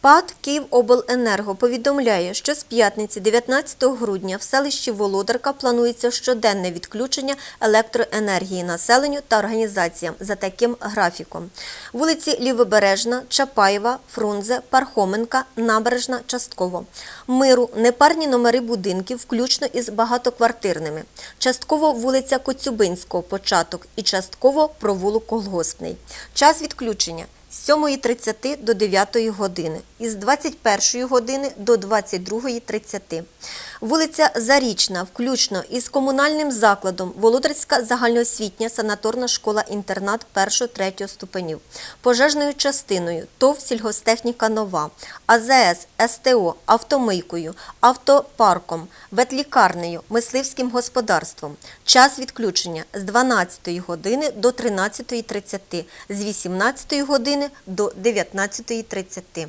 ПАД «Київобленерго» повідомляє, що з п'ятниці 19 грудня в селищі Володарка планується щоденне відключення електроенергії населенню та організаціям за таким графіком. Вулиці Лівобережна, Чапаєва, Фрунзе, Пархоменка, Набережна, частково. Миру, непарні номери будинків, включно із багатоквартирними. Частково вулиця Коцюбинського, початок і частково провулок Колгоспний. Час відключення з 7.30 до 9 години і з 21 години до 22.30. Вулиця Зарічна, включно із комунальним закладом Володарська загальноосвітня санаторна школа-інтернат 1-3 ступенів, пожежною частиною ТОВ «Сільгостехніка Нова», АЗС, СТО, автомийкою, автопарком, ветлікарнею, мисливським господарством. Час відключення з 12 години до 13.30, з 18 години до 19.30.